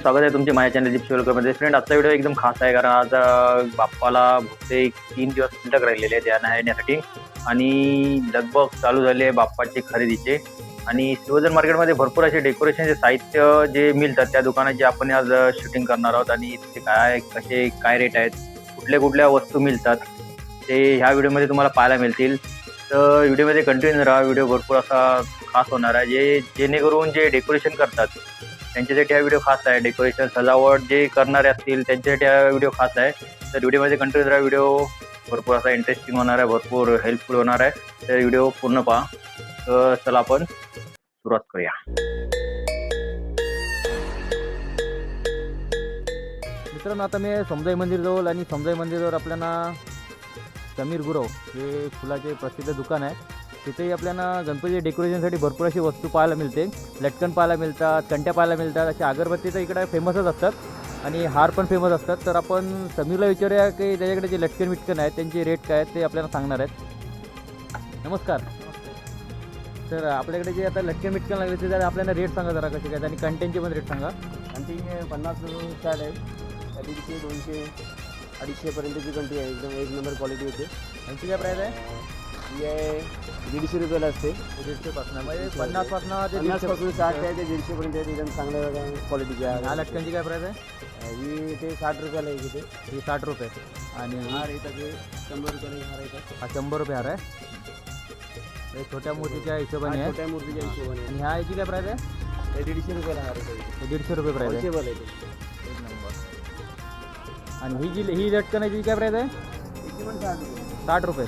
स्वागत आहे तुमच्या माझ्या चॅनल जिप्सी फ्रेंड आजचा व्हिडिओ एकदम खास आहे कारण आज बाप्पाला बहुतेक तीन दिवस शिल्लक राहिलेले आहेत यांना येण्यासाठी आणि लगभग चालू झाले बाप्पाचे खरेदीचे. आणि शिवजन मार्केटमध्ये भरपूर असे डेकोरेशनचे साहित्य जे मिळतात त्या दुकानाचे आपण आज शूटिंग करणार आहोत. आणि ते काय कसे काय रेट आहेत कुठल्या कुठल्या वस्तू मिळतात ते ह्या व्हिडिओमध्ये तुम्हाला पाहायला मिळतील. तर व्हिडिओमध्ये कंटिन्यू राहा. व्हिडिओ भरपूर असा खास होणार आहे. जे जेणेकरून जे डेकोरेशन करतात त्यांच्यासाठी हा व्हिडिओ खास आहे. डेकोरेशन सजावट जे करणारे असतील त्यांच्यासाठी हा व्हिडिओ खास आहे. तर व्हिडिओमध्ये कंटिन्यू राहा व्हिडिओ भरपूर असा इंटरेस्टिंग होणार आहे. भरपूर हेल्पफुल होणार आहे. तर व्हिडिओ पूर्ण पहा. तर चला आपण सुरुवात करूया. मित्रांनो आता मी समजाई मंदिरजवळ आणि समजाई मंदिरजवळ आपल्याला समीर गुरव. हे फुलाचे प्रसिद्ध दुकान आहे. तिथेही आपल्याला गणपती डेकोरेशनसाठी भरपूर अशी वस्तू पाहायला मिळते. लटकन पाहायला मिळतात कंट्या पाहायला मिळतात. अशा अगरबत्ती तर इकडे फेमसच असतात. आणि हार पण फेमस असतात. तर आपण समीरला विचारूया की त्याच्याकडे जे लटकन विटकन आहेत त्यांचे रेट काय आहेत ते आपल्याला सांगणार आहेत. नमस्कार. तर आपल्याकडे जे आता लटकन मिटकन लागले ते जरा आपल्याला रेट सांगा जरा कसे काय आणि कंटेनचे पण रेट सांगा. घंटी पन्नास स्टार्ट आहे. दीडशे दोनशे अडीचशेपर्यंतची घंटी आहे. एकदम एक नंबर क्वालिटी येते यांची काय प्राईस आहे? ही दीडशे रुपयाला असते. दीडशेपासून म्हणजे पन्नासपासून ते पन्नास दीडशे पासून. साठ आहे ते दीडशेपर्यंत आहे एकदम चांगल्या क्वालिटीची ह्या आहे. लटकनची काय प्राईस आहे? ही ते साठ रुपयाला आहे इथे. ही साठ रुपये. आणि हार येतात ते शंभर रुपयाला हार येतात हा शंभर रुपये हार आहे हे छोट्या मूर्तीच्या हिशोबाने हा आहे. छोट्या मूर्तीच्या हिशोबाने आणि ह्या याची काय प्राईस आहे? ते दीडशे रुपयाला हार येतात हे दीडशे रुपये प्राईस आहे. ते. एक नंबर. आणि ही जी ही लटकन आहे काय प्राईस आहे? पण साठ रुपये. साठ रुपये.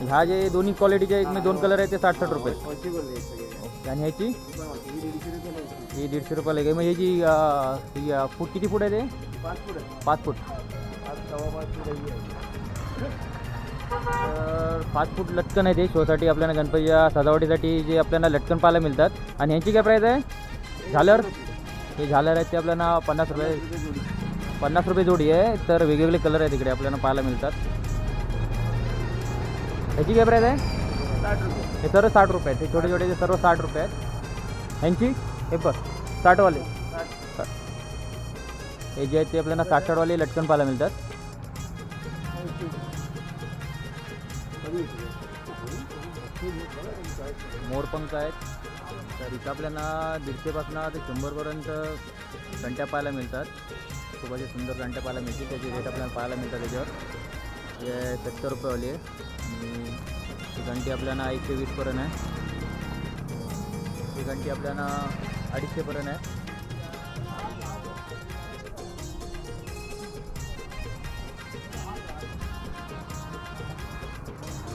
ह्या जे दोन्ही क्वालिटीचे एक म्हणजे दोन कलर आहेत ते साठ साठ रुपये. आहे सगळे आणि ह्याची? ही दीडशे रुपयाला येते ही दीडशे रुपयाला आहे. मग ह्याची अं, ही अं, फूट किती फूट आहे ते? पाच फूट. आहे पाच फूट सव्वा पाच फूट आहे ही आहे तर पाच फूट लटकन आहे ते शोसाठी आपल्याला गणपतीच्या सजावटीसाठी जे आपल्याला लटकन पाहायला मिळतात. आणि ह्यांची काय प्राईस आहे? झालर? हे झालर आहेत ते आपल्याला पन्नास रुपये पन्नास रुपये जोडी आहे. तर वेगवेगळे कलर आहेत इकडे आपल्याला पाहायला मिळतात. ह्याची काय प्राईस आहे? साठ रुपये. हे सर्व साठ रुपये आहेत. हे छोटे छोटे सर्व साठ रुपये आहेत. ह्यांची? हे बघ साठवाले. साठ. हे जे आहेत ते आपल्याला साठ साठवाले लटकन पाहायला मिळतात. मोरपंख आहेत. तर इथं आपल्याला दीडशेपासून ते शंभरपर्यंत घंट्या पाहायला मिळतात. खूप असे सुंदर घंट्या पाहायला मिळतील. त्याचे रेट आपल्याला पाहायला मिळतात त्याच्यावर हे सत्तर रुपयेवाली आहे. आणि ही घंटी आपल्याला एकशे वीसपर्यंत आहे. ही घंटी आपल्याला अडीचशेपर्यंत आहे.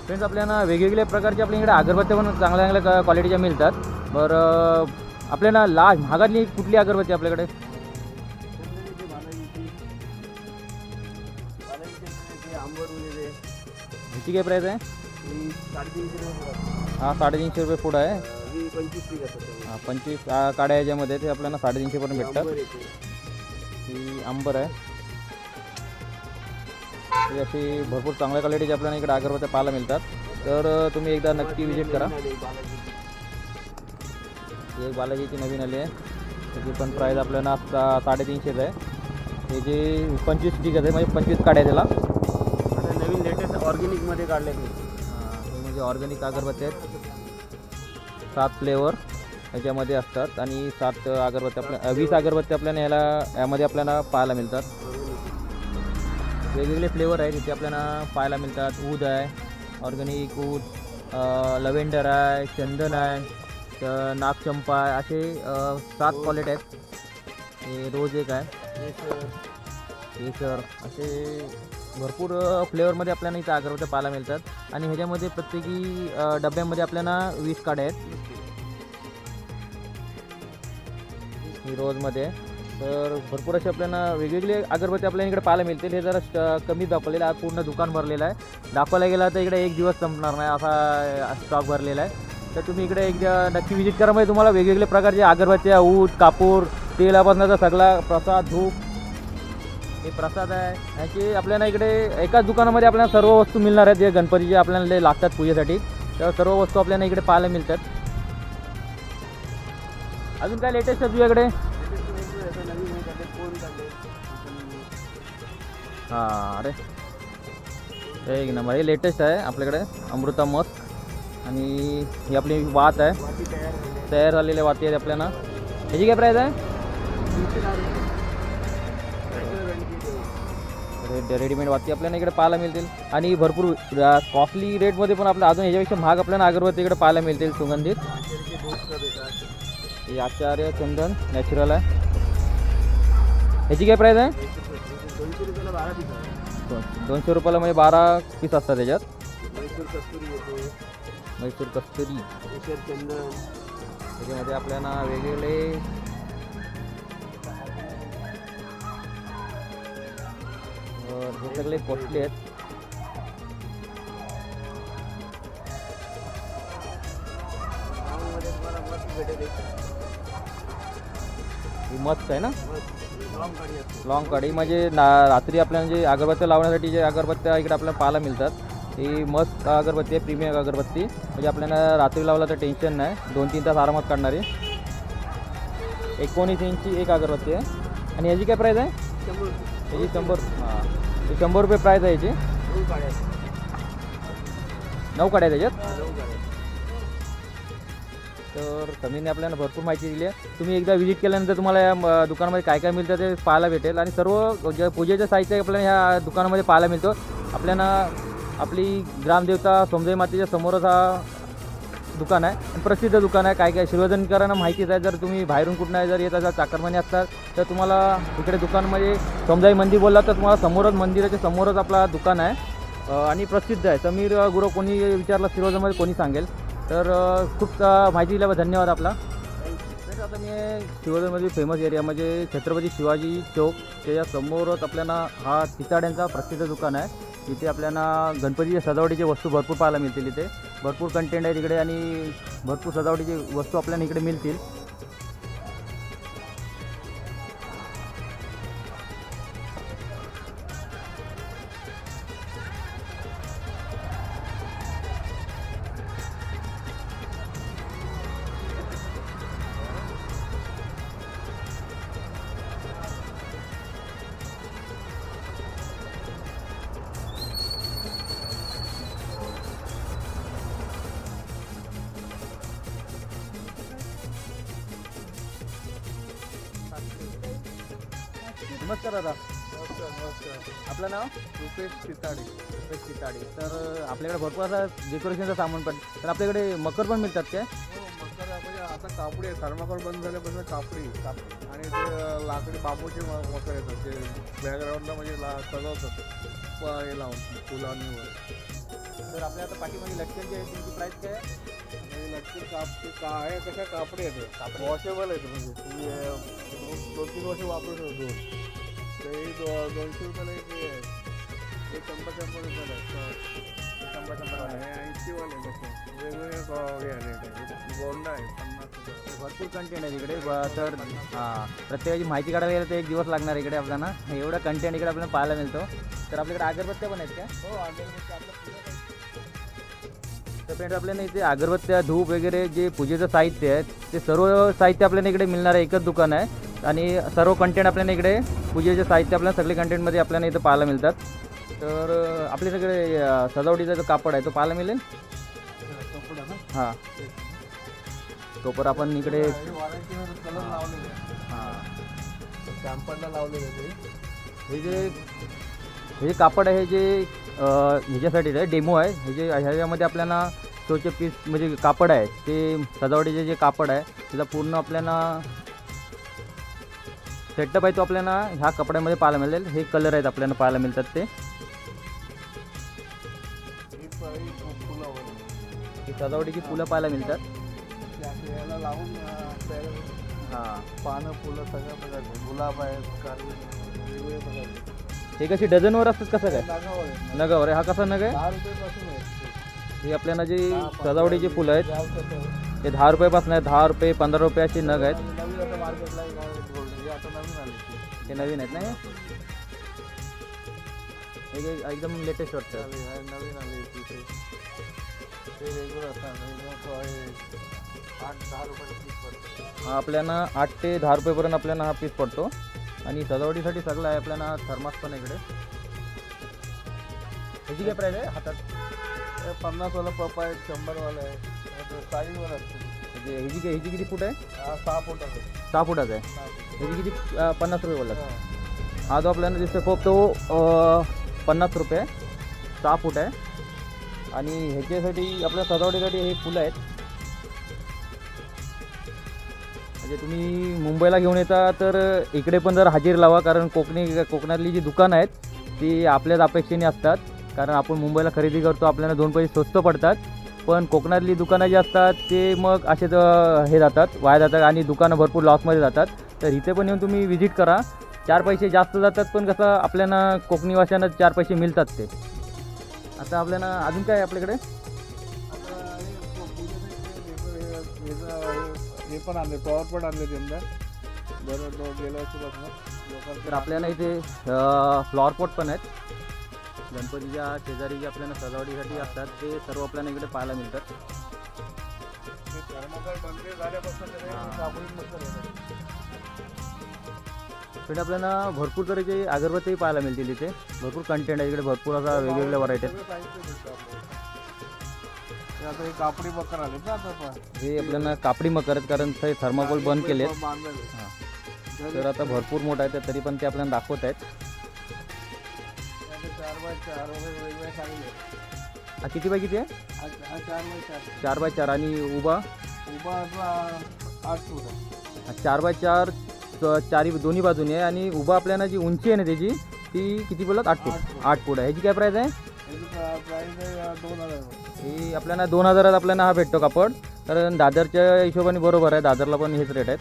फ्रेंड्स आपल्याला वेगवेगळ्या प्रकारचे आपल्या इकडे अगरबत्त्या पण चांगल्या चांगल्या क्वालिटीच्या मिळतात. बरं आपल्याला ला महागातली कुठली अगरबत्ती आपल्याकडे? ह्याची काय प्राईस आहे? ही साडेतीनशे रुपये पडतात. हा साडेतीनशे रुपये फूट आहे. ही पंचवीस पीक असतात त्यामध्ये. हा, पंचवीस आ, काड्या याच्यामध्ये ते आपल्याला साडेतीनशेपर्यंत भेटतात. ही आंबर आहे. ही अशी भरपूर चांगल्या क्वालिटीची आपल्याला इकडे अगरबत्त्या पाहायला मिळतात. तर अ, तुम्ही एकदा नक्की विजिट करा. ही एक बालाजीची नवीन आली आहे. त्याची पण प्राईस आपल्याला सा साडेतीनशेच आहे. हे जे पंचवीस स्टिक आहे म्हणजे पंचवीस काड्या त्याला. नवीन लेटेस्ट ऑर्गॅनिकमध्ये काढले हे म्हणजे ऑर्गॅनिक अगरबत्ती आहेत. सात फ्लेवर याच्यामध्ये असतात आणि सात अगरबत्ती आपल्या वीस अगरबत्ती आपल्याला याला यामध्ये आपल्याला पाहायला मिळतात. वेगवेगळे फ्लेवर आहेत. इथे आपल्याला पाहायला मिळतात. ऊद आहे ऑर्गॅनिक ऊद लव्हेंडर आहे चंदन आहे तर नागचंपा आहे. असे सात क्वालिटी आहेत. हे रोज एक आहे. केसर असे भरपूर फ्लेवरमध्ये आपल्याला इथं अगरबत्त्या पाहायला मिळतात. आणि ह्याच्यामध्ये प्रत्येकी डब्यामध्ये आपल्याला वीस काड्या आहेत. ही रोजमध्ये. तर भरपूर असे आपल्याला वेगवेगळे अगरबत्ती आपल्याला इकडे पाहायला मिळतील. हे जरा कमी दाखवलेलं आहे. आज पूर्ण दुकान भरलेलं आहे. दाखवायला गेला तर इकडे एक दिवस संपणार नाही. असा स्टॉक भरलेला आहे. तर तुम्ही इकडे एकदा नक्की विजिट करा. म्हणजे तुम्हाला वेगवेगळे प्रकारचे अगरबत्त्या ऊट कापूर तेलापासूनचा सगळा प्रसाद धूप हे प्रसाद आहे. ह्याची आपल्याला इकडे एकाच दुकानामध्ये आपल्याला सर्व वस्तू मिळणार आहेत जे गणपतीचे आपल्याला लागतात पूजेसाठी. तर सर्व वस्तू आपल्याला इकडे पाहायला मिळतात. अजून काय लेटेस्ट आहे तुझ्याकडे? हां अरे. एक नंबर हे लेटेस्ट आहे आपल्याकडे अमृता मस्क आणि ही आपली वात आहे. तयार तयार झालेल्या वाती आहेत आपल्याला. ह्याची काय प्राईस आहे? रेड रेडीमेड वाती आपल्याला इकडे पाहायला मिळतील. आणि भरपूर कॉस्टली रेटमध्ये पण आपल्या अजून ह्याच्यापेक्षा महाग आपल्याला अगरबत्ती इकडे पाहायला मिळतील सुगंधित. हे आचार्य चंदन नॅचरल आहे. ह्याची काय प्राईस आहे? दोनशे रुपयाला म्हणजे बारा पीस असतात त्याच्यात. मैसूर कस्तुरी. त्याच्यामध्ये आपल्याला वेगवेगळे हे सगळे कॉस्टली आहेत. ही मस्त आहे ना? लॉंग काडी म्हणजे ना रात्री आपल्याला जे अगरबत्त्या लावण्यासाठी जे अगरबत्त्या इकडे आपल्याला पाहायला मिळतात ही मस्त अगरबत्ती आहे प्रीमियम अगरबत्ती. म्हणजे आपल्याला रात्री लावला तर टेन्शन नाही. दोन तीन तास आरामात काढणारी. एकोणीस इंची एक अगरबत्ती आहे. आणि याची काय प्राईस आहे? याची शंभर हां. हे शंभर रुपये प्राईस आहे याची. नऊ काड्या त्याच्यात. तर समीरने आपल्याला भरपूर माहिती दिली आहे. तुम्ही एकदा व्हिजिट केल्यानंतर तुम्हाला या दुकानामध्ये काय काय मिळतं ते पाहायला भेटेल. आणि सर्व जे पूजेचं साहित्य आपल्याला ह्या दुकानामध्ये पाहायला मिळतो. आपल्याला आपली ग्रामदेवता सोमदेवी मातेच्या समोरच हा दुकान आहे. प्रसिद्ध दुकान आहे. काय काय शिवजनकरांना माहितीच आहे. जर तुम्ही बाहेरून कुठं जर येत असाल चाकरमानी असतात तर तुम्हाला इकडे दुकानमध्ये समजाई मंदिर बोलला तर तुम्हाला समोरच मंदिराच्या समोरच आपला दुकान आहे. आणि प्रसिद्ध आहे. समीर गुरु कोणी विचारलं शिरोजनमध्ये कोणी सांगेल. तर खूप माहिती दिल्याबद्दल धन्यवाद आपला. आता मी शिवजनमध्ये फेमस एरिया म्हणजे छत्रपती शिवाजी चौक त्याच्या समोरच आपल्याला हा चिताड्यांचा प्रसिद्ध दुकान आहे. इथे आपल्याला गणपतीच्या सजावटीचे वस्तू भरपूर पाहायला मिळतील इथे. भरपूर कंटेंट आहे तिकडे आणि भरपूर सजावटीची वस्तू आपल्याला इकडे मिळतील. असं डेकोरेशनचं सामान पण. तर आपल्याकडे मकर पण मिळतात काय? हो मकर म्हणजे आता कापडी आहे. थर्माकोल बंद झाल्यापासून कापडी आणि ते लाकडी बांबूचे म- मकर येतात. ते बॅकग्राऊंडला म्हणजे ला सजवतात प- हे लावून फुलांनी वगैरे. तर आपल्या आता पाठीमध्ये लटकनची आहे तुमची प्राईस काय? आहे? आणि लटकन काप ते का आहे कशा कापडी येते वॉशेबल आहे म्हणजे. तुम्ही अं, दोन दोन तीन वर्ष वापरू शकतो ते दो- दोनशे रुपयाला एक हे आहे. हे शंभर शंभर रुपयाला आहे. भरपूर कंटेंट आहे तिकडे. तर प्रत्येकाची माहिती काढायला गेलं तर एक दिवस लागणार इकडे आपल्याला. एवढं कंटेंट इकडे आपल्याला पाहायला मिळतो. तर आपल्याकडे अगरबत्त्या पण आहेत का? हो अगरबत्ती आपलं पुढं तर फ्रेंड्स आपल्याला इथे अगरबत्त्या धूप वगैरे जे पूजेचं साहित्य आहे ते सर्व साहित्य आपल्याला इकडे मिळणार आहे. एकच दुकान आहे. आणि सर्व कंटेंट आपल्याला इकडे पूजेचे साहित्य आपल्याला सगळे कंटेंटमध्ये आपल्याला इथं पाहायला मिळतात. तर आपल्या सगळे सजावटीचा जो कापड आहे तो पाहायला मिळेल? हां. तोपर आपण इकडे हां. कॅम्परला लावलेले हे जे हे जे कापड आहे जे ह्याच्यासाठी आहे डेमो आहे. हे जे ह्याच्यामध्ये आपल्याला शोचे पीस म्हणजे कापड आहे ते सजावटीचे जे कापड आहे त्याचा पूर्ण आपल्याला सेटअप आहे तो आपल्याला ह्या कपड्यामध्ये पाहायला मिळेल. हे कलर आहेत आपल्याला पाहायला मिळतात ते. सजावटीची फुलं पाहायला मिळतात. लावून हां. पानं फुलं सगळ्या प्रकारचे. गुलाब आहेत कारवी वेगवेगळे प्रकारचे. हे कशी डझनवर असतात कसं काय नागावर आहे. नगावर आहे. हा कसा नग आहे? दहा रुपयेपासून आहे. हे आपल्याला जे सजावटीची फुलं आहेत जास्त. ते दहा रुपयापासून आहे. दहा रुपये पंधरा रुपयाचे नग आहेत. आणि नवीन आता मार्केटला एक आहे गोल्ड हे आता नवीन आले ते. ते नवीन आहेत ना हे? हे एक- एकदम लेटेस्ट वाटतं. हे नवीन आले. ते रेग्युलर असतात हे आहे आठ दहा रुपयाचे पीस पडते हा आपल्याला आठ ते दहा रुपयेपर्यंत आपल्याला हा पीस पडतो. आणि सजावटीसाठी सगळं आहे आपल्याला थर्मास पण इकडे. ह्याची काय प्राईस आहे हातात? पन्नासवाला पप आहे शंभरवाला आहे. साईजवर असते. म्हणजे ह्याची काय ह्याची किती फूट आहे? हा सहा फुटाचा. आहे. सहा फुटाचा आहे. फूट. ह्याची किती पन्नास रुपये बोलला हा. जो आपल्याला दिसतो खोप तो पन्नास रुपये. सहा फूट आहे. आणि ह्याच्यासाठी आपल्या सजावटीसाठी हे फुलं आहेत. म्हणजे तुम्ही मुंबईला घेऊन येता तर इकडे पण जर हाजीर लावा कारण कोकणी कोकणातली जी दुकानं आहेत ती आपल्याच अपेक्षेने असतात. कारण आपण मुंबईला खरेदी करतो आपल्याला दोन पैसे स्वस्त पडतात. पण कोकणातली दुकानं जी असतात ते मग असेच हे जातात वाया जातात आणि दुकानं भरपूर लॉसमध्ये जातात. तर इथे पण येऊन तुम्ही व्हिजिट करा. चार पैसे जास्त जातात पण कसं आपल्याला कोकणी वाशांना चार पैसे मिळतात ते. आता आपल्याला अजून काय आहे आपल्याकडे? हे पण आणले फ्लॉवर पण आणले त्यांना बरं दो गेल्या वर्षीपासून तर आपल्याला इथे फ्लॉवर पॉट पण आहेत. गणपतीच्या शेजारी जे आपल्याला सजावटीसाठी असतात ते सर्व आपल्याला इकडे पाहायला मिळतात. इकडे आपल्याला भरपूर तऱ्हेचे अगरबत्ती पाहायला मिळतील इथे भरपूर कंटेंट आहे इकडे भरपूर असा वेगवेगळ्या व्हरायटी आहेत. आता हे कापडी बकर आले ना आता पण. हे आपल्याला कापडी मकर आहेत कारण ते थर्माकोल बंद बांधलेले. हां. जरी तर आता भरपूर मोठा आहे तर तरी पण ते आपल्याला दाखवत आहेत. त्याचे चार बाय चार वगैरे वेगवेगळे सांगितले हा किती बाय किती आहे? हा हा चार बाय चार. चार बाय चार. आणि उभा? उभा आता आठ फूट आहे. हा चार बाय चार चारी दोन्ही बाजूने आहे आणि उभा आपल्याला जी उंची आहे ना त्याची ती किती बोलत? आठ फूट. आठ फूट. आहे. ह्याची काय प्राईस आहे. ही आपल्याला दोन हजारात आपल्याला हा भेटतो कापड. कारण दादरच्या हिशोबाने बरोबर आहे. दादरला पण हेच रेट आहेत.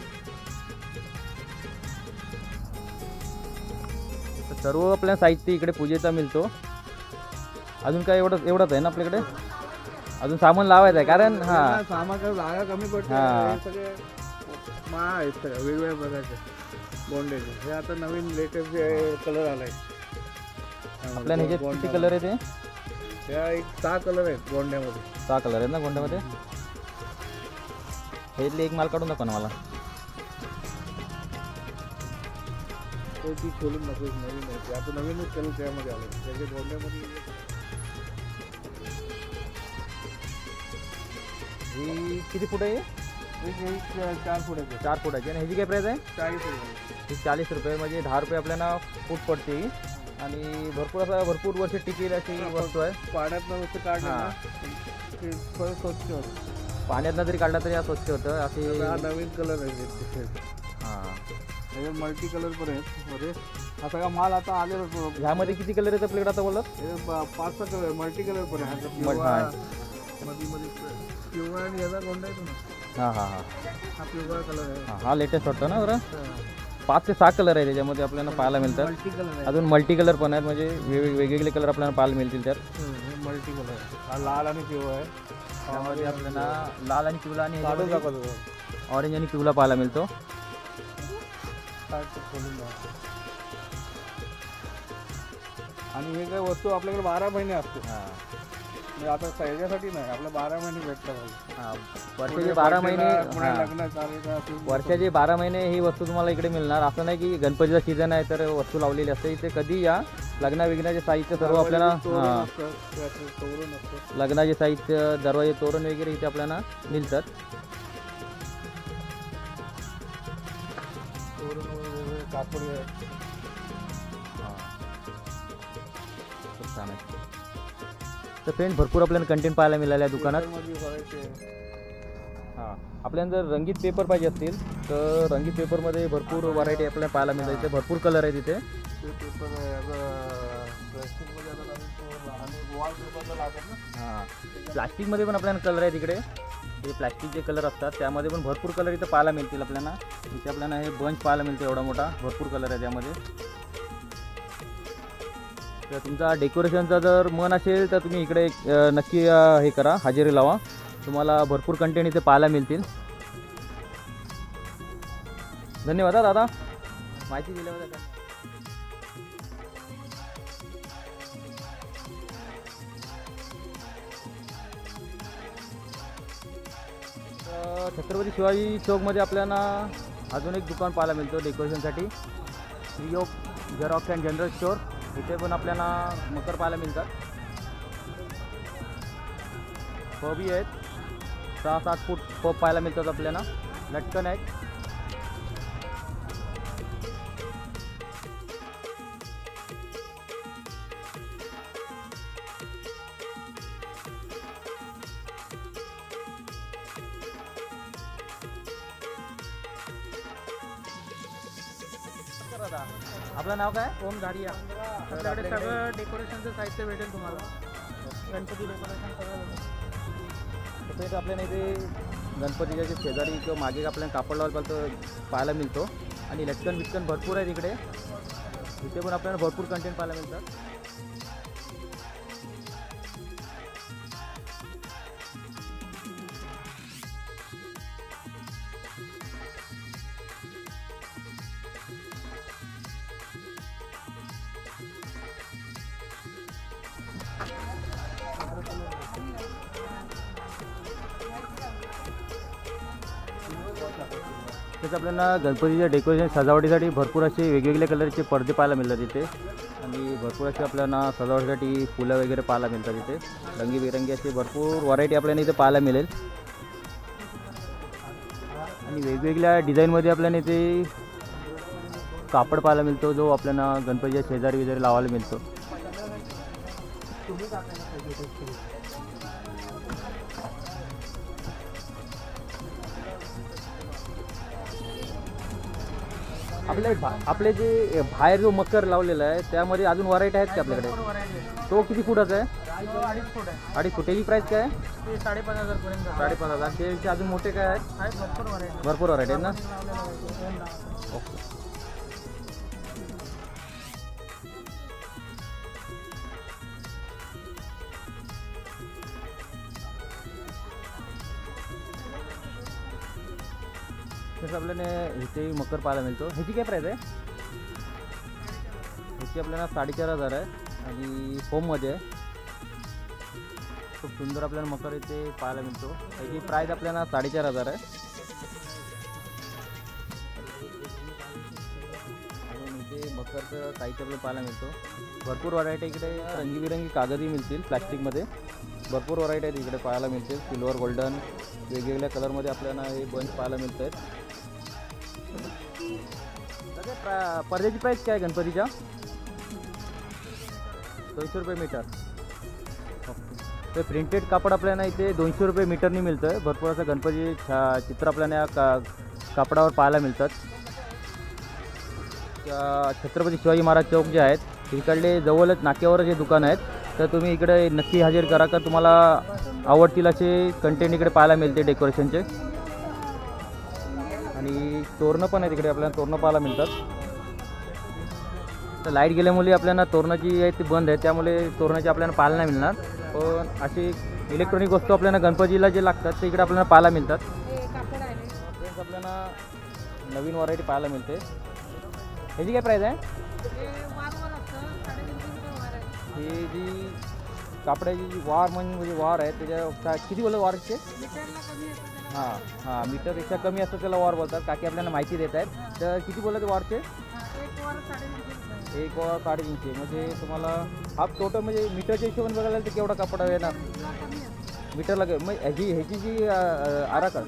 सर्व आपल्या साहित्य इकडे पूजेचा मिळतो. अजून काय एवढं एवढंच आहे ना आपल्याकडे? अजून सामान लावायचं आहे. कारण हां. सामान जागा कमी पडते. हा. हे सगळे मा आहेत सगळे वेगवेगळ्या प्रकारचे गोंड्याचे हे आता नवीन लेटेस्ट कलर आलाय. आपल्याला ह्याच्यात किती कलर आहे ते? ह्या एक सहा कलर आहेत गोंड्यामध्ये सहा कलर आहेत ना गोंड्यामध्ये ह्यातले एक माल काढून दाखवा ना मला. तो ती खोलून नको नवीन आहे ते. आता नवीनच कलर त्यामध्ये आले त्याच्या गोंड्यामध्ये ही किती फूट आहे चार फुटाचे. चार फुटाची. आणि ह्याची काय प्राईस आहे? चाळीस रुपये. ही चाळीस रुपये. म्हणजे दहा रुपये आपल्याला फूट पडते ही. आणि भरपूर असा भरपूर वर्ष टिकेल अशी वस्तू आहे. पाण्यात नुसतं काढलं हा. ना ते परत स्वच्छ होतं. पाण्यातनं जरी काढला तरी हा स्वच्छ होतं. अशी आता हा नवीन कलर आहे हां. त्याच्यात मल्टी कलर पण आहेत. मध्ये हा सगळा माल आता आलेला तो. ह्यामध्ये किती कलर आहेत आपल्याकडे आता बोलत? हे पाच सहा कलर मल्टी कलर पण आहे आता मल- पिवळा हा. मध्ये मध्ये पिवळा आणि याचा कोणता येतो ना. हां हां हां. हा पिवळा कलर आहे. हां हा लेटेस्ट वाटतो ना बरं पाच ते सहा कलर आहे त्याच्यामध्ये आपल्याला पाहायला मिळतात. मल्टी कलर आहे. अजून मल्टी कलर पण आहेत म्हणजे वेगवेगळे वेगवेगळे कलर आपल्याला पाहायला मिळतील त्यात. मल्टी कलर आहे. हा लाल आणि पिवळा आहे. त्यामध्ये आपल्याला लाल आणि पिवळा आणि काढून ह्याच्यामध्ये दाखवतो ऑरेंज आणि पिवळा पाहायला मिळतो. खोलून. आणि हे काय वस्तू आपल्याकडे बारा महिने असते. हां. म्हणजे आता सहजासाठी नाही आपल्या बारा महिने. हां पुढे वर्षाचे बारा महिने हां. लग्न वर्षाचे बारा महिने ही वस्तू तुम्हाला इकडे मिळणार असं नाही की गणपतीचा सीझन आहे तर वस्तू लावलेली असते इथे कधी या लग्ना विग्नाचे साहित्य सर्व आपल्याला तोरण हां, असतं, ते असं तोरण असतं. लग्नाचे साहित्य दरवाजे तोरण वगैरे इथे आपल्याला मिळतात तोरण वगैरे कापड तर फ्रेंड भरपूर आपल्याला कंटेंट पाहायला मिळालं आहे दुकानात. आहे. हां. आपल्याला जर रंगीत पेपर पाहिजे असतील तर रंगीत पेपरमध्ये भरपूर व्हरायटी आपल्याला पाहायला इथे भरपूर कलर आहे आता प्लास्टिकमध्ये आता नवीन तो आणि वॉल पेपरला लागत ना. हां. प्लास्टिकमध्ये पण आपल्याला कलर आहेत इकडे. हे प्लास्टिकचे कलर असतात त्यामध्ये पण भरपूर कलर इथं पाहायला मिळतील आपल्याला. इथे आपल्याला हे बंच पाहायला मिळते एवढा मोठा. भरपूर कलर आहे त्यामध्ये तर तुमचा डेकोरेशनचा जर मन असेल तर तुम्ही इकडे नक्की हे करा हजेरी लावा. तुम्हाला भरपूर कंटेंट इथे पाहायला मिळतील. धन्यवाद हा दादा. माहिती दिल्याबद्दल छत्रपती शिवाजी चौकमध्ये आपल्याला अजून एक दुकान पाहायला मिळतं डेकोरेशनसाठी Shriyog xerox and general store इथे पण आपल्याला मकर पाहायला मिळतात. पबी आहेत. सहा सात फूट पब पाहायला मिळतात आपल्याला. लटकन आहेत. आपलं नाव काय? ओम झाडिया. आपल्याकडे सगळं डेकोरेशनचं साहित्य भेटेल तुम्हाला. गणपती डेकोरेशन सगळं भेटेल. तसं इथं आपल्याला इथे गणपतीच्या जे शेजारी किंवा मागे आपल्याला कापड लावायला पाहायला मिळतो. आणि लटकन बिटकन भरपूर आहे तिकडे इथे पण आपल्याला भरपूर कंटेंट पाहायला मिळतात. आपल्याला गणपतीच्या डेकोरेशन सजावटीसाठी भरपूर असे वेगवेगळ्या कलरचे पडदे पाहायला मिळतात इथे आणि भरपूर असे आपल्याला सजावटीसाठी फुलं वगैरे पाहायला मिळतात इथे रंगीबेरंगी असे भरपूर व्हरायटी आपल्याला इथे पाहायला मिळेल. आणि वेगवेगळ्या डिझाईनमध्ये आपल्याला इथे कापड पाहायला मिळतो जो आपल्याला गणपतीच्या शेजारी वगैरे लावायला मिळतो. आपले भा- आपले जे बाहेर जो मकर लावलेला आहे त्यामध्ये अजून व्हरायटी आहेत का आपल्याकडे? भरपूर variety आहे. तो किती फुटाचा आहे? तो अडीच फूट आहे. अडीच फुटाची प्राईस काय आहे? ते साडेपाच हजार पर्यंत. साडेपाच हजार. त्याचे अजून मोठे काय आहेत? आहेत भरपूर व्हरायटी भरपूर व्हरायटी आहेत ना? लावलेलं आहे. तसं आपल्याला इथे मकर पाहायला मिळतो. ह्याची काय प्राईस आहे? ह्याची आपल्याला साडेचार हजार आहे. आणि होममध्ये आहे. खूप सुंदर आपल्याला मकर इथे पाहायला मिळतो. ह्याची प्राईस आपल्याला साडेचार हजार आहे. आणि मकरचं साहित्य आपल्याला पाहायला मिळतो. भरपूर व्हरायटी इकडे रंगीबिरंगी कागदही मिळतील प्लॅस्टिकमध्ये भरपूर व्हरायटी आहेत इकडे पाहायला मिळतील. सिल्वर गोल्डन वेगवेगळ्या कलरमध्ये आपल्याला हे बंच पाहायला मिळत आहेत सगळे पडद्याची प्राईस काय आहे गणपतीच्या? दोनशे रुपये मीटर. ओके ते प्रिंटेड कापड आपल्याला इथे दोनशे रुपये मीटरनी मिळतं आहे भरपूर असं गणपती छा चित्र आपल्याला या का कापडावर पाहायला मिळतात. त्या छत्रपती शिवाजी महाराज चौक जे आहेत तिकडले जवळच नाक्यावर जे दुकान आहेत. तर तुम्ही इकडे नक्की हजेर करा का तुम्हाला आवडतील असे कंटेंट इकडे पाहायला मिळते डेकोरेशनचे आणि तोरणं पण आहेत इकडे आपल्याला तोरणं पाहायला मिळतात. तर लाइट गेल्यामुळे आपल्याला तोरणाची आहे ती बंद आहे. त्यामुळे तोरणाची आपल्याला पाहायला नाही मिळणार. पण अशी इलेक्ट्रॉनिक वस्तू आपल्याला गणपतीला जे लागतात ते इकडे आपल्याला पाहायला मिळतात. आपल्याला नवीन व्हरायटी पाहायला मिळते. ह्याची काय प्राईज आहे? हे जी कापडाची जी वार म्हणजे म्हणजे वार आहे त्याच्या का- किती बोलत वारचे हां हां मीटरपेक्षा कमी असतं त्याला वार बोलतात. काकी आपल्याला माहिती देत आहेत. तर किती बोलत वारचे एक वार साडेतीनशे म्हणजे तुम्हाला हाफ टोटल म्हणजे मीटरच्या हिशोबाने बघायला तर केवढा कापड येणार? मीटरला मग ह्याची ह्याची जी आराखड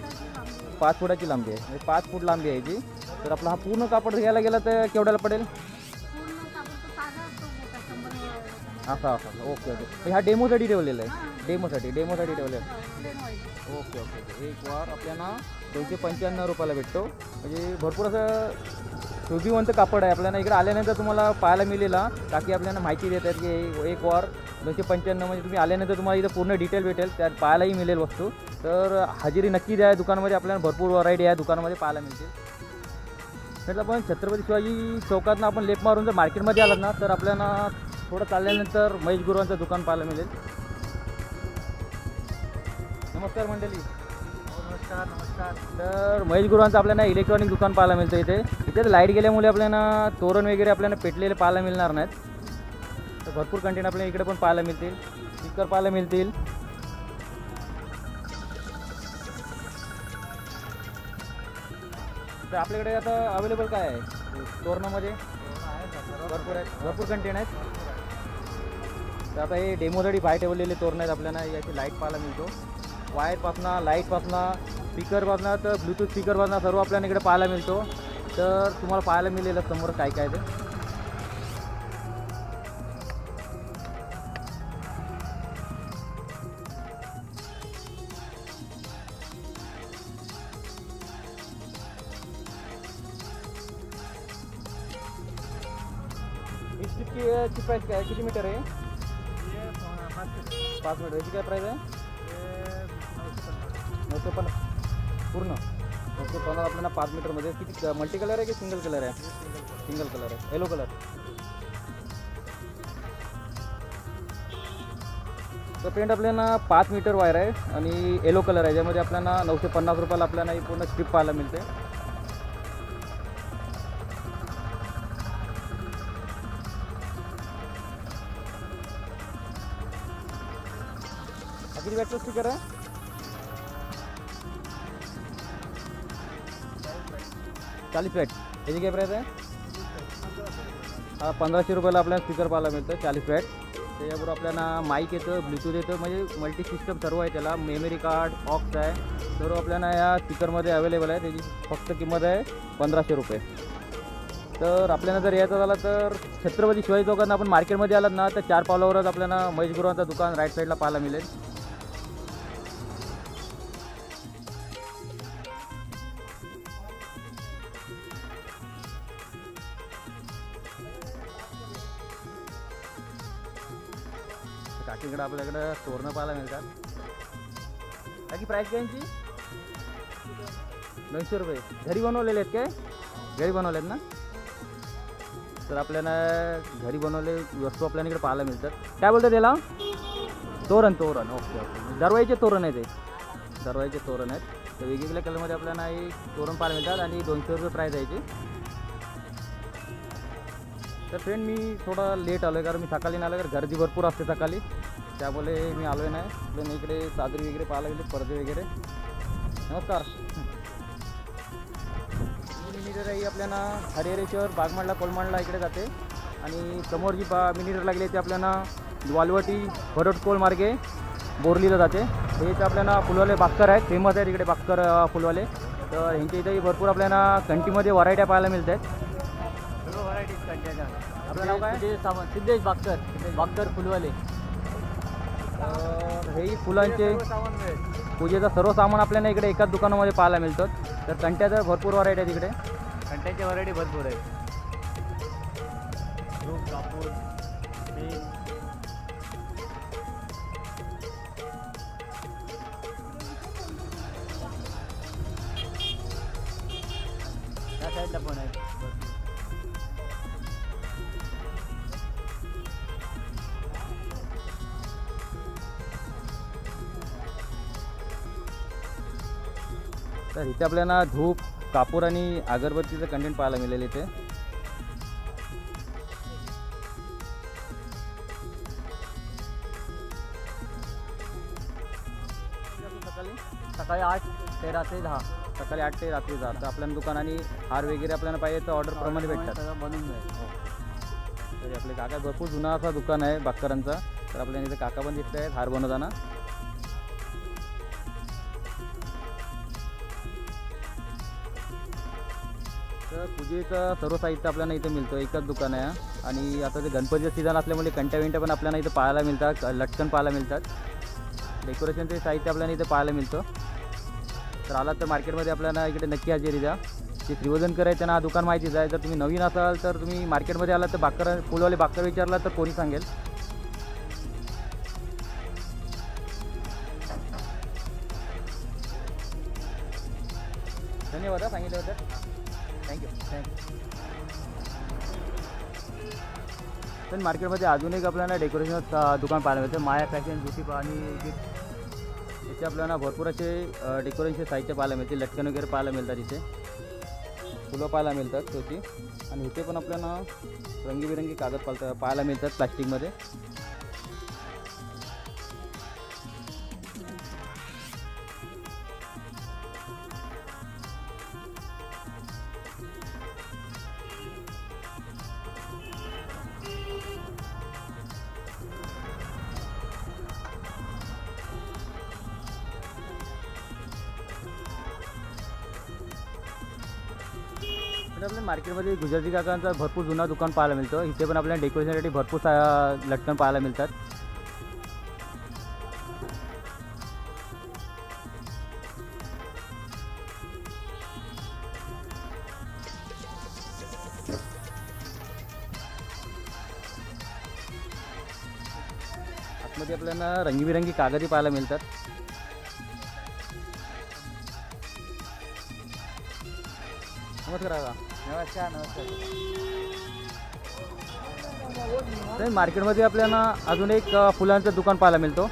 पाच फुटाची लांबी आहे. म्हणजे पाच फूट लांबी आहे ह्याची. तर आपला हा पूर्ण कापड घ्यायला गेला तर केवढ्याला पडेल? असा असा ओके ओके. ह्या डेमोसाठी ठेवलेला आहे. डेमोसाठी डेमोसाठी ठेवलेलं आहे. Okay okay. एक वार आपल्याला दोनशे पंच्याण्णव रुपयाला भेटतो. म्हणजे भरपूर असं शोभिवंत कापड आहे. आपल्याला इकडे आल्यानंतर तुम्हाला पाहायला मिळेल हा. आपल्याला माहिती देत आहेत की एक वार दोनशे पंच्याण्णव म्हणजे तुम्ही आल्यानंतर तुम्हाला इथं पूर्ण डिटेल भेटेल. त्यात पाहायलाही मिळेल वस्तू. तर हजेरी नक्की द्या दुकानामध्ये. आपल्याला भरपूर व्हरायटी आहे दुकानामध्ये पाहायला मिळतील. तर आपण छत्रपती शिवाजी चौकातनं आपण लेप मारून जर मार्केटमध्ये आलात ना तर आपल्याला थोडं चालल्यानंतर महेश गुरुवांचं दुकान पाहायला मिळेल. नमस्कार मंडळी. नमस्कार नमस्कार. तर महेश गुरुवांचं आपल्याला इलेक्ट्रॉनिक दुकान पाहायला मिळतं इथे. इथे लाइट गेल्यामुळे आपल्याला तोरण वगैरे आपल्याला पेटलेले पाहायला मिळणार नाहीत. तर भरपूर कंटेंट आपल्याला इकडे पण पाहायला मिळतील. स्पीकर पाहायला मिळतील. तर आपल्याकडे आता अवेलेबल काय आहे? तोरणामध्ये? भरपूर आहेत. भरपूर कंटेन आहेत. तर आता हे डेमोसाठी बाहेर ठेवलेले तोरण आहेत आपल्याला. याची लाइट पाहायला मिळतो. वायरपासनं लाईटपासनं स्पीकरपासनं तर ब्लूटूथ स्पीकरपासनं सर्व आपल्याला इकडे पाहायला मिळतो. तर तुम्हाला पाहायला मिळेल समोर काय काय ते. ही ची प्राईस काय किती मीटर आहे? पाच पाच मीटर. याची काय प्राईस आहे? नऊशे पाच मीटरमध्ये. किती मल्टी कलर आहे की सिंगल कलर आहे? सिंगल कलर आहे. येलो कलर तर पेंट आपल्याला पाच मीटर वायर आहे आणि येलो कलर आहे. ज्यामध्ये आपल्याला नऊशे पन्नास रुपयाला आपल्याला ही पूर्ण स्ट्रीप पाहायला मिळते. किती वॅटचा स्पीकर आहे. चाळीस वॅट याची काय प्राईस आहे? हा पंधराशे रुपयाला आपल्याला स्पीकर पाहायला मिळतं चाळीस वॅट त्याच्याबरोबर आपल्याला माईक येतं ब्लूटूथ येतं म्हणजे मल्टी सिस्टम सर्व आहे त्याला. मेमरी कार्ड ऑक्स आहे. सर्व आपल्याला या स्पीकरमध्ये अवेलेबल आहे. त्याची फक्त किंमत आहे पंधराशे रुपये. तर आपल्याला जर यायचं झालं तर छत्रपती शिवाजी चौकात आपण मार्केटमध्ये आलात ना तर चार पावलावरच आपल्याला महेश गुरुवांचं दुकान राईट साईडला पाहायला मिळेल. काकीकडे आपल्याकडं तोरणं पाहायला मिळतात. काकी प्राईस काय यांची दोनशे रुपये. घरी बनवलेले आहेत काय? घरी बनवले आहेत ना? तर आपल्याला घरी बनवले वस्तू आपल्याला इकडे पाहायला मिळतात. काय बोलतात त्याला? तोरण तोरण. Okay okay. दरवाईचे तोरण आहे ते. दरवाईचे तोरण आहेत. तर वेगवेगळ्या कलरमध्ये आपल्याला हे तोरण पाहायला मिळतात आणि दोनशे रुपये प्राईस आहे तर फ्रेंड मी थोडा लेट आलो आहे कारण मी सकाळी नाही आलं कारण गर्दी भरपूर असते सकाळी. त्यामुळे मी आलो आहे नाही आपल्याला इकडे चादरी वगैरे पाहायला गेले पडदे वगैरे. नमस्कार. मिनिटर ही आपल्याला हरिहरेश्वर बागमाडला कोलमाडला इकडे जाते. आणि समोर जी बा मिनिटर लागली ती आपल्याला वालवटी भरटकोल मार्गे बोरलीला जाते. हे इथं आपल्याला फुलवाले बाक्कर आहेत फेमस आहेत इकडे बाक्कर फुलवाले. तर ह्यांच्या इथेही भरपूर आपल्याला कंटीमध्ये व्हरायट्या पाहायला मिळत आहेत सर्व व्हरायटीज आपलं नाव काय? सिद्धेश बागकर. बागकर फुलवाले. तर हेही फुलांचे पूजेचं सर्व सामान आपल्याला इकडे एकाच दुकानामध्ये पाहायला मिळतं. तर कंट्याचं भरपूर व्हरायटी आहेत इकडे. कंटेनच्या व्हरायटी भरपूर आहेत इथे आपल्याला धूप कापूर आणि अगरबत्तीचं कंटेंट पाहायला मिळेल इथे. सकाळी आठ ते रात्री दहा. सकाळी आठ ते रात्री जा तर आपल्याला दुकान आणि हार वगैरे आपल्याला पाहिजे तर ऑर्डर प्रमाणे भेटतात. बनवून जाईल. तरी आपले काका भरपूर जुना असा दुकान आहे बाक्करांचा तर आपल्याला इथे काका पण दिसत आहेत हार बनवताना. पूजेचं सर्व साहित्य आपल्याला इथे मिळतं एकच दुकान आहे आणि आता ते गणपतीचं सीझन असल्यामुळे कंट्या विंट्या पण आपल्याला इथे पाहायला मिळतात लटकन पाहायला मिळतात. डेकोरेशनचे साहित्य आपल्याला इथे पाहायला मिळतं. तर आलात तर मार्केटमध्ये आपल्याला इकडे नक्की हजेरी द्या. जे श्रीवर्धनकर आहे त्यांना हा दुकान माहितीच आहे. जर तुम्ही नवीन असाल तर तुम्ही मार्केटमध्ये आलात तर बाकर फुलवाले बाकर विचारला तर कोणी सांगेल. पण मार्केटमध्ये अजून एक आपल्याला डेकोरेशन दुकान पाहायला मिळतं. माया फॅशन ब्युटी आणि इथे आपल्याला भरपूर असे डेकोरेशनचे साहित्य पाहायला मिळते लटकन वगैरे पाहायला मिळतात इथे. फुलं पाहायला मिळतात त्याची आणि इथे पण आपल्याला रंगीबिरंगी कागद पालता पाहायला मिळतात प्लास्टिकमध्ये मार्केटमध्ये गुजराती काकांचा भरपूर जुना दुकान पाहायला मिळतं. इथे पण आपल्याला डेकोरेशनसाठी भरपूर लटकन पाहायला मिळतात. आतमध्ये आपल्याला रंगीबिरंगी कागदी पाहायला मिळतात. नमस्कार नमस्कार नमस्कार. तर मार्केटमध्ये आपल्याला अजून एक फुलांचं दुकान पाहायला मिळतो.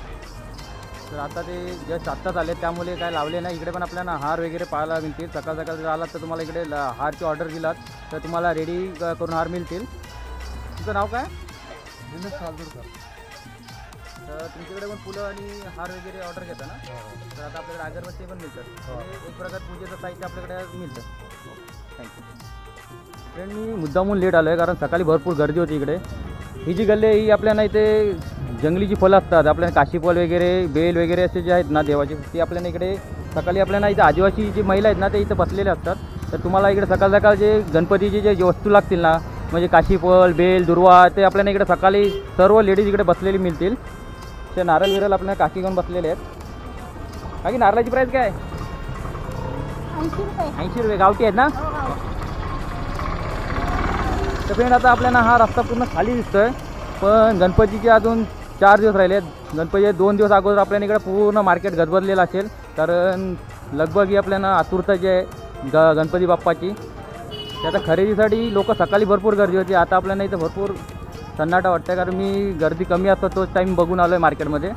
तर आता ते जस्ट आत्ताच आले त्यामुळे काय लावले नाही. इकडे पण आपल्याला हार वगैरे पाहायला मिळतील. सकाळ सकाळ जर आलात तर तुम्हाला इकडे हारची ऑर्डर दिलात तर तुम्हाला रेडी करून हार मिळतील. तुमचं नाव काय? दिनेश सालदूरकर तर तुमच्याकडे पण फुलं आणि हार वगैरे ऑर्डर घेता ना? तर आता आपल्याकडे अगरबत्ती पण मिळतात. हो. एक प्रकार पूजेचं साहित्य आपल्याकडे मिळतं. थँक्यू फ्रेंड मी मुद्दामून लेट आलो आहे कारण सकाळी भरपूर गर्दी होती इकडे. ही जी गल्ली ही आपल्याला इथे जंगली जी फळं असतात. आपल्याला काशीफळ वगैरे बेल वगैरे असे जे आहेत ना देवाचे ते आपल्याला इकडे सकाळी आपल्याला इथे आदिवासी जी महिला आहेत ना ते इथं बसलेले असतात. तर तुम्हाला इकडे सकाळ सकाळ जे गणपतीचे जे जे वस्तू लागतील ना म्हणजे काशीफळ बेल दुर्वा ते आपल्याला इकडे सकाळी सर्व लेडीज इकडे बसलेली मिळतील. ते नारळ विरल आपल्याला काकी घेऊन बसलेले आहेत. काकी नारळाची प्राईस काय? ऐंशी रुपये. ऐंशी रुपये. गावठी आहेत ना? हो तर फ्रेंड आता आपल्याला हा रस्ता पूर्ण खाली दिसतोय. पण गणपतीचे अजून चार दिवस राहिले गणपती गणपतीचे दोन दिवस अगोदर आपल्याला इकडं पूर्ण मार्केट गजबजलेलं असेल. कारण लगभग ही आपल्याला आतुरता जी आहे ग गणपती बाप्पाची. त्याच्या खरेदीसाठी लोक सकाळी भरपूर गर्दी होती. आता आपल्याला इथं भरपूर सन्नाटा वाटतं कारण मी गर्दी कमी असतो तोच टाईम बघून आलो आहे मार्केटमध्ये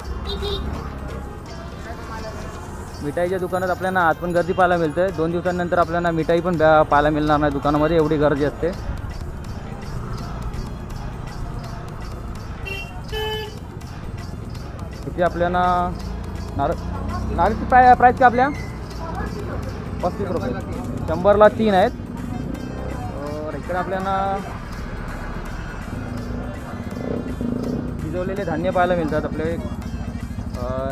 मिठाईच्या दुकानात आपल्याला आज पण गर्दी पाहायला मिळते दोन दिवसांनंतर आपल्याला मिठाई पण ब्या- पाहायला मिळणार नाही दुकानामध्ये. एवढी गर्दी असते. इथे आपल्याला नार नारळची प्राय प्राईस का आपल्या? पस्तीस रुपये. शंभरला तीन आहेत. इकडे आपल्याला शिजवलेले धान्य पाहायला मिळतात आपले.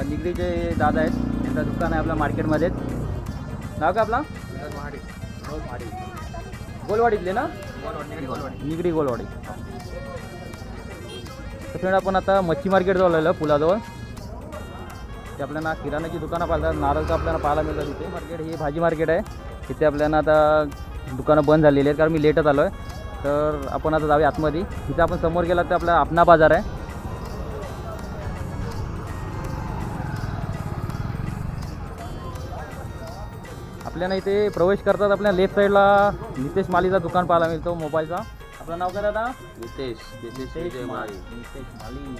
निगडीचे दादा आहेत. त्यांचं दुकान आहे आपल्या मार्केटमध्येच नाव का आपला? गोलवाडीतले ना? निगडी गोलवाडी. फ्रेंड आपण आता मच्छी मार्केट जवळ आलेलं पुलाजवळ. आपल्याला किराणाची दुकानं पाहिलं नारळचं आपल्याला पाहायला मिळतं तिथे मार्केट ही भाजी मार्केट आहे. तिथे आपल्याला आता दुकानं बंद झालेली आहेत कारण मी लेटच आलो आहे तर आपण आता जाऊया आतमध्ये. तिथे आपण समोर गेला तर आपला आपणा बाजार आहे. आपल्याला इथे प्रवेश करतात आपल्या लेफ्ट साईडला नितेश मालीचा दुकान पाहायला मिळतो मोबाईलचा. आपलं नाव काय दादा? नितेश. नितेश माली. नितेश माली.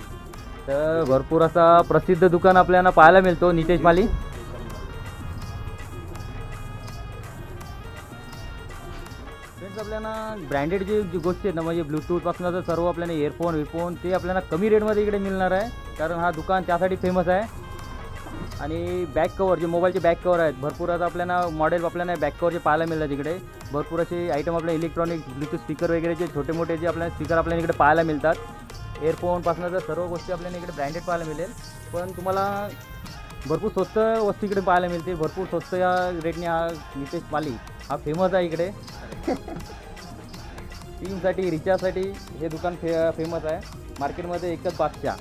तर भरपूर असा प्रसिद्ध दुकान आपल्याला पाहायला मिळतो नितेश माली. फ्रेंड्स आपल्याला ब्रँडेड जे जी गोष्टी आहेत ना म्हणजे ब्लूटूथपासून तर सर्व आपल्याला इयरफोन विरफोन ते आपल्याला कमी रेटमध्ये इकडे मिळणार आहे. कारण हा दुकान त्यासाठी फेमस आहे. आणि बॅक कवर जे मोबाईलचे बॅक कवर आहेत भरपूर आता आपल्याला मॉडेल आपल्याला बॅक कवरचे पाहायला मिळतात इकडे. भरपूर असे आयटम आपल्या इलेक्ट्रॉनिक ब्लूटूथ स्पीकर वगैरे जे छोटे मोठे जे आपल्याला स्पीकर आपल्याला इकडे पाहायला मिळतात. एअरफोनपासून तर सर्व गोष्टी आपल्याला इकडे ब्रँडेड पाहायला मिळेल पण तुम्हाला भरपूर स्वस्त वस्तू इकडे पाहायला मिळते भरपूर स्वस्त या रेटने हा नितेश माली हा फेमस आहे इकडे. टीमसाठी रिचार्जसाठी हे दुकान फे फेमस आहे. मार्केटमध्ये एकच पाचशा